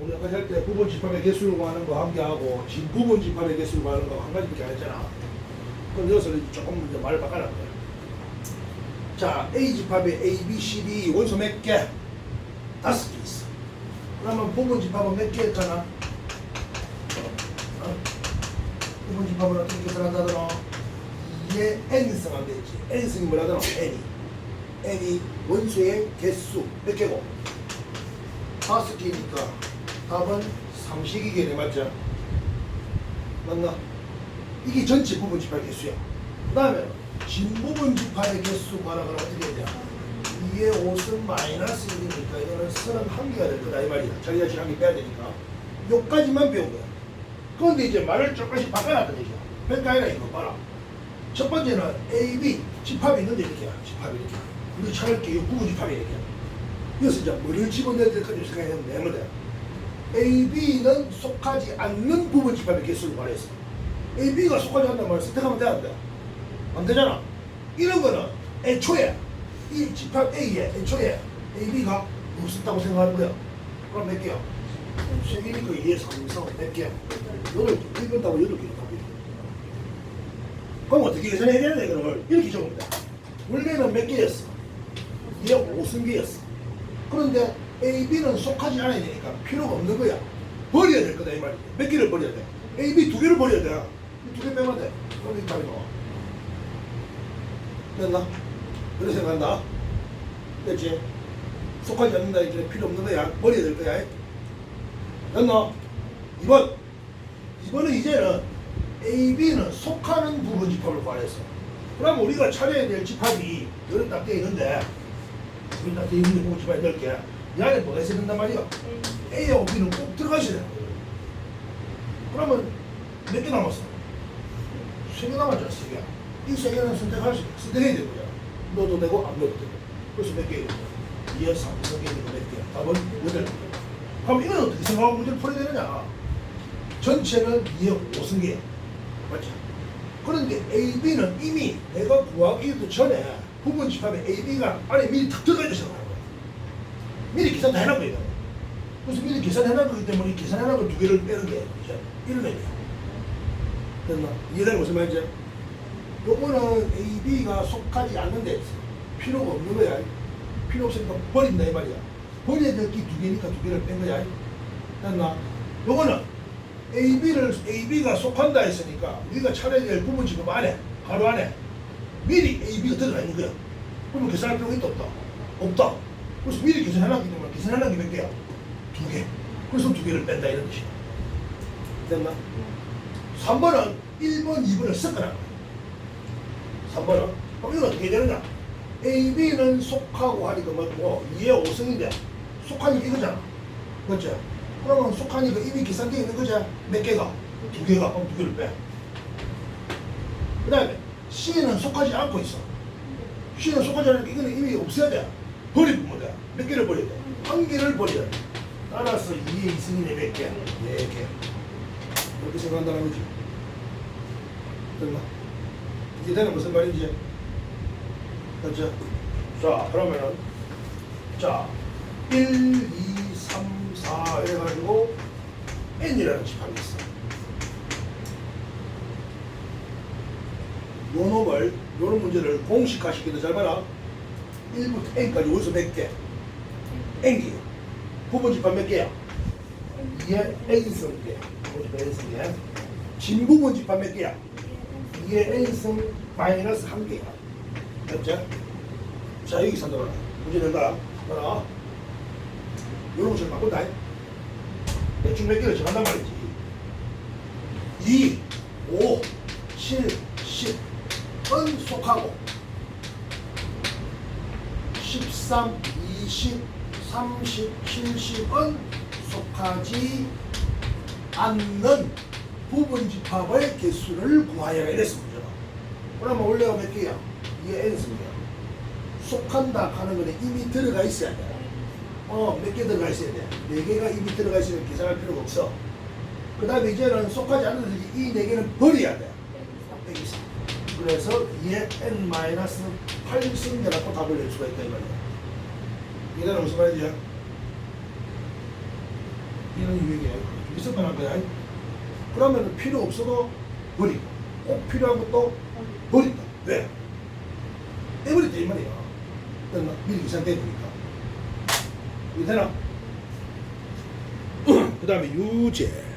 우리 아까 할때 부분 집합의 개수를 구하는 거 한 개 하고 진 부분 집합의 개수를 구하는 거 한 가지밖에 안 했잖아. 그럼 여기서 조금 이제 말을 바꿔놨네. 자, A 집합에 A, B, C, D 원소 몇 개? 다섯 개 있어. 그러면 부분 집합은 몇 개 했잖아? 어? 부분 집합은 어떻게 계산한다더라? 2의 n승 하면 되지. n승이 뭐라더라? n이. n이 원소의 개수 몇 개고? 다섯 개니까 답은 삼식이겠네 맞죠? 맞나? 이게 전체 부분 집합 개수야. 그 다음에 진부분 집합의 개수 구하라 그러면 어떻게 해야 돼? 이게 5승 마이너스 1이니까 이거는 선은 한 개가 될 거다 이 말이야. 자기 자신 한개 빼야 되니까. 요까지만 배운 거야. 그런데 이제 말을 조금씩 바꿔놨다 얘기야. 그러니까 아니라 이거 봐라. 첫 번째는 A, B 집합이 있는데 이렇게 집합이 이렇게. 우리 찾을게 이 부분 집합이 이렇게. 여기서 이제 뭐를 집어내야 될까 좀 생각해보면 되는 거다. A, B는 속하지 않는 부분 집합의 개수를 말했어. A, B가 속하지 않는단 말을 선택하면 돼, 안 되잖아. 이런 거는 애초에 이 집합 A에 애초에 A, B가 없었다고 생각하는 거야. 그럼 몇 개야? 세 개니까 2에 3, 4, 몇 개야? 여덟 개. 1번 답은 여덟 개로 답이 그럼 어떻게 계산해야 되냐, 이런 걸. 이렇게 적으면 돼. 원래는 몇 개였어? 2에 5승계였어. 그런데 A, B는 속하지 않아야 되니까 필요가 없는 거야. 버려야 될 거다, 이 말이야. 몇 개를 버려야 돼? A, B 두 개를 버려야 돼. 두 개 빼면 돼. 그럼 이 답이 나와. 됐나? 그렇게 생각한다. 됐지? 속하지 않는다, 이제 필요 없는 거야. 버려야 될 거야. 됐나? 2번. 2번은 이제는 A, B는 속하는 부분 집합을 구하랬어. 그럼 우리가 찾아야 될 집합이 여기 딱돼 있는데, 여기 딱돼 있는 부분 집합이 10개. 이 안에 뭐가 있어야 된단 말이야? A하고 B는 꼭 들어가 있어야 되는 거야. 그러면 몇 개 남았어? 세 개 남았잖아, 세 개. 이세 개는 선택할 수, 선택해야 거야. 넣어도 되고, 안 넣어도 되고. 그래서 몇 개? 2에 3, 3개 되고 몇 개? 답은 8개. 그럼 이건 어떻게 생각하고 문제를 풀어야 되느냐? 전체는 2에 5승계. 맞죠? 그런데 A, B는 이미 내가 구하기도 전에 부분 집합에 A, B가 안에 미리 탁 들어가. 미리 계산 다 해놓은 거예요. 그래서 미리 계산해놓은 거기 때문에 이 계산해놓은 걸 두 개를 빼는 게 이제 1면이야. 됐나? 이해되는 무슨 말인지? 요거는 A, B가 속하지 않는데 필요가 없는 거야. 필요 없으니까 버린다 이 말이야. 버려야 될 게 두 개니까 두 개를 뺀 거야. 됐나? 요거는 A, B를 A, B가 속한다 했으니까 우리가 찾아야 될 부분 지금 안에 바로 안에 미리 A, B가 들어가 있는 거야. 그러면 계산할 필요가 있다 없다? 없다. 그래서 미리 계산해놨기 때문에 계산해놓은 게 몇 개야? 두 개. 그래서 두 개를 뺀다 이런 뜻이야. 됐나? 3번은 1번, 2번을 섞어놓은 거야. 3번은 그럼 이건 어떻게 되느냐? A, B는 속하고 하니까 뭐고 2의 5승인데 속하니까 이거잖아. 그렇죠? 그러면 속하니까 이미 계산되어 있는 거죠? 몇 개가? 두 개가. 그럼 두 개를 빼. 그 다음에 C는 속하지 않고 있어. C는 속하지 않으니까 이거는 이미 없어야 돼. 버리면 돼. 몇 개를 버려야 돼? 한 개를 버려야 돼. 따라서 2의 2승이네 몇 개? 4개. 이렇게 생각한다는 거지. 됐나? 이게 되는 무슨 말인지? 그렇죠? 자, 그러면은 자, 1, 2, 3, 4 해가지고 n이라는 집합이 있어. 요 놈을, 요런 문제를 공식화시키는 잘 봐라. 1부터 n까지 원수 몇 개? n기. 부분 집합 몇 개야? 2의 n승 개. 부분 집합 n승 개. 진부분 집합 몇 개야? 2의 n승 마이너스 한 개야. 됐죠? 자, 여기 산다. 문제 된다. 봐라. 요런 것을 바꾼다. 대충 몇 개를 정한단 말이지. 2, 5, 7, 10. 은 속하고 13, 20, 30, 70은 속하지 않는 부분 집합의 개수를 구하여라 이랬습니다. 그러면 원래가 몇 개야? 이게 n승이야. 속한다 하는 거는 이미 들어가 있어야 돼. 어, 몇 개 들어가 있어야 돼. 네 개가 이미 들어가 있으면 계산할 필요가 없어. 그 다음에 이제는 속하지 않는 이 네 개는 버려야 돼. 그래서 2의 n-8승 해갖고 답을 낼 수가 있다 이 말이야. 이거는 무슨 말이야? 이런 유형이야. 있을 만한 거야. 그러면 필요 없어도 버리고 꼭 필요한 것도 버린다. 왜? 떼버렸다 이 말이야. 그러나 미리 계산돼 보니까. 이거 되나? 그 다음에 유제.